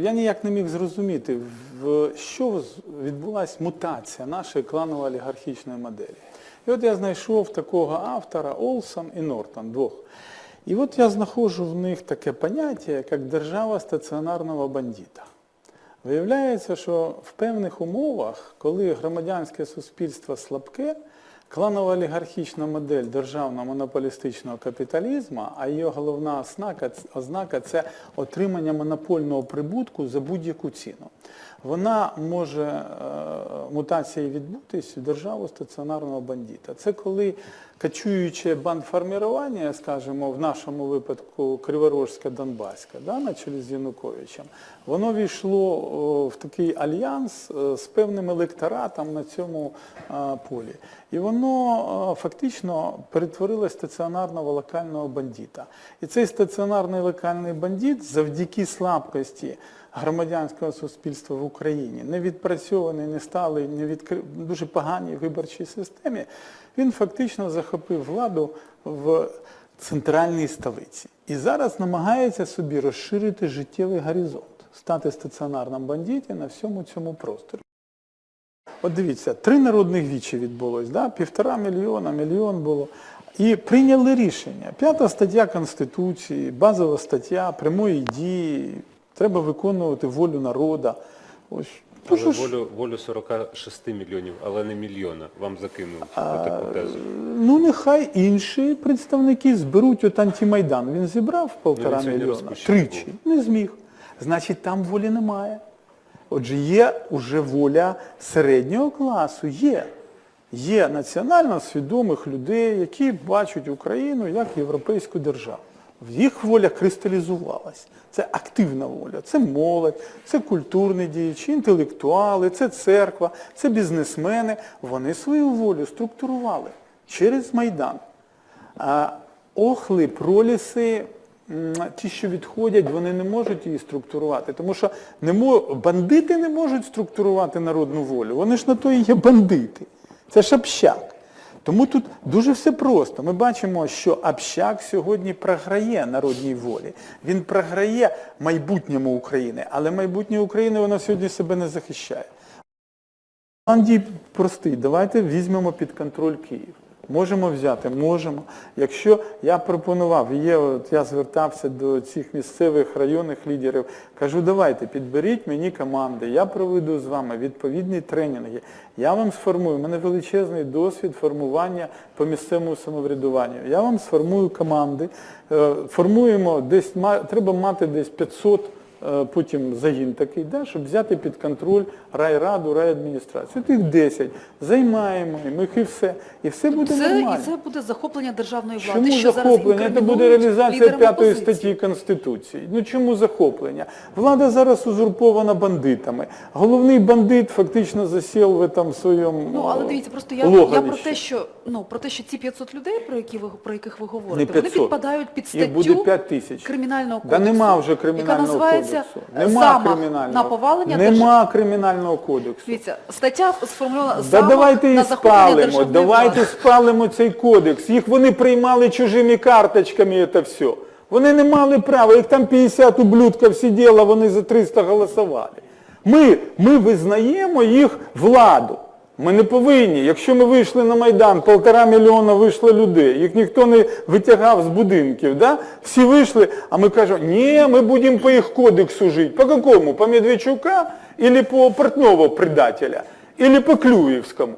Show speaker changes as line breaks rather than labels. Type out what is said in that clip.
я ніяк не міг зрозуміти, в що відбулася мутація нашої кланово-олігархічної моделі. І от я знайшов такого автора Олсон і Нортон, двох. І от я знаходжу в них таке поняття, як держава стаціонарного бандита. Виявляється, що в певних умовах, коли громадянське суспільство слабке, кланово-олігархічна модель державного монополістичного капіталізму, а її головна ознака, це отримання монопольного прибутку за будь-яку ціну. Вона може е, мутації відбутись в державу стаціонарного бандита. Це коли качуюче бандформування, скажімо, в нашому випадку Криворожська Донбаська, да, на чолі з Януковичем, воно війшло в такий альянс е, з певним електоратом на цьому е, полі. І воно е, фактично перетворилось стаціонарного локального бандита. І цей стаціонарний локальний бандит завдяки слабкості громадянського суспільства в Україні, не відпрацьований, не сталий, не відкри... дуже поганій виборчій системі, він фактично захопив владу в центральній столиці. І зараз намагається собі розширити життєвий горизонт, стати стаціонарним бандитом на всьому цьому просторі. От дивіться, три народних вічі відбулось, да? півтора мільйона, мільйон було. І прийняли рішення. П'ята стаття Конституції, базова стаття прямої дії, треба виконувати волю народу. Ось. Ну,
Але
що
волю, волю 46 мільйонів, але не мільйона. Вам закинув таку тезу.
Ну, нехай інші представники зберуть от антимайдан. Він зібрав полтора
Ну,
мільйона. Тричі. Не зміг. Значить, там волі немає. Отже, є уже воля середнього класу, є. Є національно свідомих людей, які бачать Україну як європейську державу. Їх воля кристалізувалась. Це активна воля, це молодь, це культурні діячі, інтелектуали, це церква, це бізнесмени. Вони свою волю структурували через Майдан. А охли, проліси, ті, що відходять, вони не можуть її структурувати. Тому що не мо... бандити не можуть структурувати народну волю. Вони ж на то і є бандити. Це ж общак. Тому тут дуже все просто. Ми бачимо, що общак сьогодні програє народній волі. Він програє майбутньому України, але майбутнє України воно сьогодні себе не захищає. План простий. Давайте візьмемо під контроль Київ. Можемо взяти, можемо. Якщо я пропонував, є, от я звертався до цих місцевих районних лідерів, кажу, давайте підберіть мені команди, я проведу з вами відповідні тренінги, я вам сформую, у мене величезний досвід формування по місцевому самоврядуванню. Я вам сформую команди, е, формуємо десь, треба мати десь 500 Е, потім загін такий, да, щоб взяти під контроль райраду, райадміністрацію. Тих 10. Займаємо їх і все. І все буде
Це,
нормально.
і це буде захоплення державної влади.
Чому
що зараз
захоплення? Це буде реалізація п'ятої статті Конституції. Ну чому захоплення? Влада зараз узурпована бандитами. Головний бандит фактично засів в там своєму
Ну, але дивіться, просто я, я про те, що ну про те, що ці 500 людей, про які ви про яких ви
Не
говорите, вони підпадають під
Їх буде
статтю
5 тисяч.
кримінального
Да
кодексу,
нема вже кримінального
яка називається
кодексу.
е,
Нема
замах
кримінального.
на повалення
Нема кримінального кодексу.
Дивіться, стаття сформульована
Да
замах
давайте
на захоплення
спалимо,
державної
давайте
влади.
спалимо цей кодекс. Їх вони приймали чужими карточками, це все. Вони не мали права, їх там 50 ублюдків сиділо, вони за 300 голосували. Ми, ми визнаємо їх владу. Ми не повинні. Якщо ми вийшли на Майдан, полтора мільйона вийшло людей, їх ніхто не витягав з будинків, да? всі вийшли, а ми кажемо, ні, ми будемо по їх кодексу жити. По якому? По Медведчука или по Портнова предателя? Или по Клюєвському?